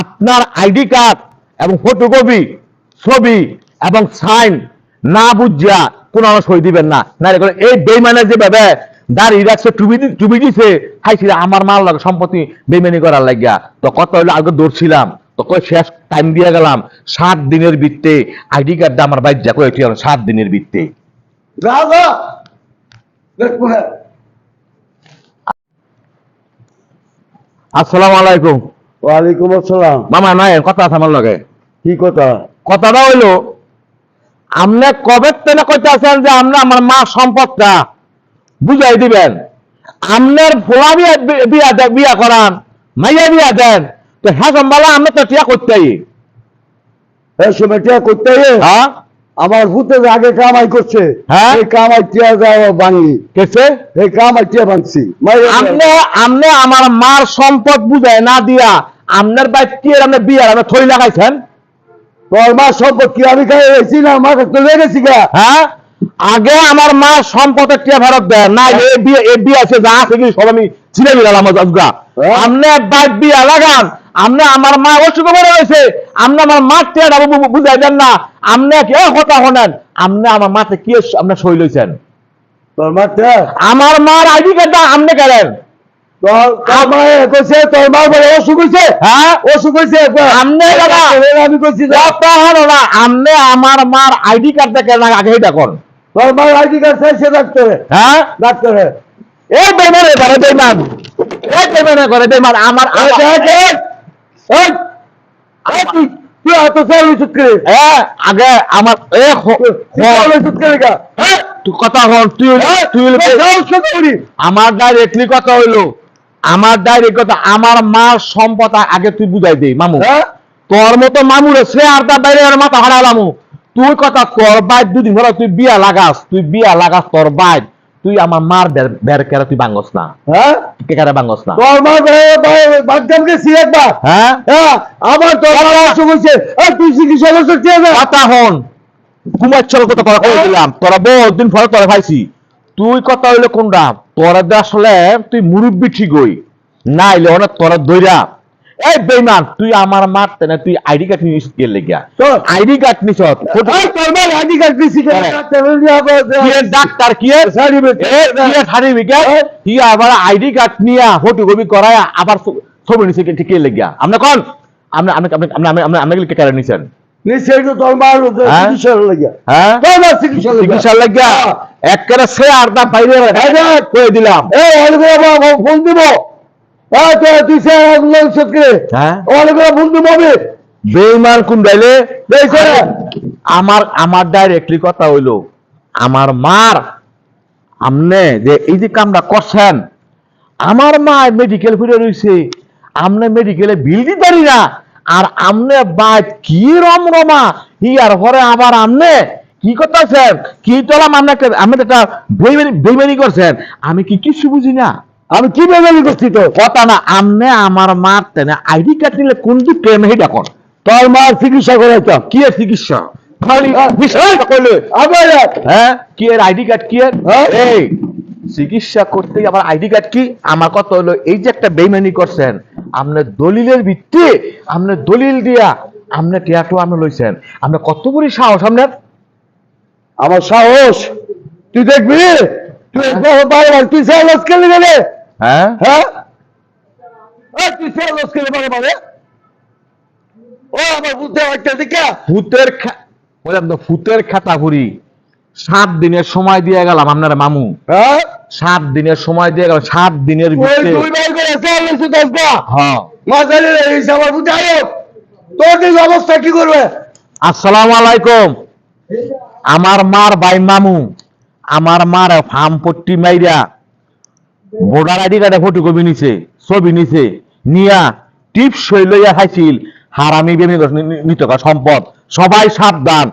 আপনার ID card এবং photocopy ছবি এবং সাইন না বুঝিয়া কোন আমার সই দিবেন না। না এই বেইমানের যে ভাবে দাঁড়িয়ে রাখছে টুবি টুবি দিছে খাইছিল আমার মাল লাগে সম্পত্তি বেইমানি করার লাগিয়া। তো কত হইল আগে দৌড়ছিলাম তো কই শেষ টাইম দিয়ে গেলাম সাত দিনের ভিত্তে আইডি কার্ডটা আমার বাইর যা কয়েকটি সাত দিনের যা হ্যাঁ আসসালামু আলাইকুম। ওয়ালাইকুম আসসালাম। মামা নাই কথা আছে আমার লগে। কি কথা? কথাটা হইল আপনি কবে তেনে কইতে আছেন যে আপনি আমার মা সম্পদটা বুঝাই দিবেন। আপনার ফোলা বিয়া বিয়া বিয়া করান মাইয়া বিয়া দেন তো হ্যাঁ সম্ভালা আপনি তো টিয়া করতেই। এই সময়টা করতে গিয়ে হ্যাঁ? আমার ভূতে যে আগে কামাই করছে। হ্যাঁ? কামাই টিয়া ভাঙি। কেছে? এই কামাই টিয়া ভাঙছি। আপনি আপনি আমার মার সম্পদ বুঝাই না দিয়া আপনার বাই টিয়ের আপনি বিয়ার আপনি থই লাগাইছেন? তোর মা সম্পত্তি আমি খাই এসেছি না? আমার কাছে লেগেছি গা। হ্যাঁ? আগে আমার মা সম্পদের টিয়া ফেরত দেয়। না এ বিয়ে এ বিয়ে আছে যা আছে কি সব আমি ছিঁড়ে দিলাম আজগা হ্যাঁ? আপনি বাইক বিয়া লাগান আপনি আমার মা অসুখ করে রয়েছে আপনি আমার মা বু- বুঝাই দেন না। আপনি কে কথা শোনেন আপনি আমার মাতে কি আপনি সই লইছেন? আমার মার আইডি কার্ডটা হ্যাঁ? আমনে দাদা। কইছি যা। কথা হলো না। আপনি আমার মার আইডি কার্ডটা কেন আগে তোর আইডি কার্ড চাইছে ডাক্তারে। হ্যাঁ? ডাক্তারে। এই বেমানে করে বেমান এই বেমানে করে বেমান আমার তুই এত চাল ওষুধ করে এ আগে আমার এ হ- চাল হ- ওষুধ করে গা। তুই কথা হল তুই তুই হইলি- আমার ডাইরেক্টলি কথা হইল। আমার ডাইরেক্ট কথা আমার মার সম্পদ আগে তুই বুঝাই দে মামু। হ্যাঁ? তোর মতো মামুরে সে আর তার বাইরে মাথা হারালামু। তুই কথা তোর বাইর দুদিন ধরে তুই বিয়া লাগাস তুই বিয়া লাগাস তোর বাইর তুই আমার মার বের- কেরা তুই বাঙ্গস না। হ্যাঁ? কে কেরা বাঙ্গস না? তোর মা বাগদাম গেছি একবার হ্যাঁ? হ্যাঁ আমার তোর মা অসুখ হয়েছে এই, তুই চিকিৎসা করছিস কে না? কথা হন। কুমার চল কথা কথা কয়ে দিলাম। তোরা বহুত দিন পরে তোরা পাইছি তুই কথা হইলে কোনটা তোরা আসলে তুই মুরব্বি ঠিক হই। না হইলে অনেক তোরা দইরা। এই বেইমান তুই আমার মারতে না তুই আইডি কার্ড নিস কে লেগিয়া। তোর আইডি কার্ড নিস এই, তোর আইডি কার্ড দিছি কে। ডাক্তার কি সার্টিফিকেট কি আবার আইডি কার্ড নিয়া ফটোকপি করায় আবার ছবি নিছে কে- কে কোন? কে কেন নিছেন? লাগিয়া। একেবারে সে আর বাইরে কয়ে দিলাম। এই ফোন দিব। বেইমান কোন ডাইলে দেখছে আমার আমার ডাইরেক্টলি কথা হইল আমার মার আমনে যে এই যে কামটা করছেন আমার মা মেডিকেল ফিরে রইছে আমনে মেডিকেলে বিল দিতে পারি না আর আমনে বাদ কি রম রমা ইয়ার পরে আবার আমনে কি করতেছেন? কি তোলাম আমি তো একটা বেইমানি বেইমানি করছেন। আমি কি কিছু বুঝি না? আমি কি বেমানি করছি তো কথা না আমনে আমার মার তেনে আইডি কার্ড নিলে কোন দিক প্রেম হেটা কর তোর মার চিকিৎসা করাইতাম। কি এর চিকিৎসা? খালি হ্যাঁ। আবার হ্যাঁ কি এর আইডি কার্ড কি এর? হ্যাঁ? এই চিকিৎসা করতে আবার আইডি কার্ড কি? আমার কথা হলো এই যে একটা বেইমানি করছেন আপনার দলিলের ভিত্তি আপনার দলিল দিয়া আপনি টিয়াটো আপনি লইছেন। আপনি কত বড় সাহস আপনার আমার সাহস? তুই দেখবি? তুই বারবার তুই সে লস খেলে গেলে হ্যাঁ? হ্যাঁ? এই, তুই সে লস খেলে বারে বারে ও আমার বুদ্ধি একটা দিকে ফুতের বললাম তো ফুতের খাতা ঘুরি সাত দিনের সময় দিয়ে গেলাম আপনার মামু। হ্যাঁ? সাত দিনের সময় দিয়ে গেলাম সাত দিনের হ্যাঁ। অবস্থা কি করবে? আসসালামু আলাইকুম। আমার মার বাই মামু। আমার মার ফার্ম পট্টি মাইরা। ভোটার আইডি কার্ডে ফটোকপি নিছে, ছবি নিছে, নিয়া টিপস সই লইয়া খাইছিল। হারামি বেমি নিতকা সম্পদ। সবাই সাবধান।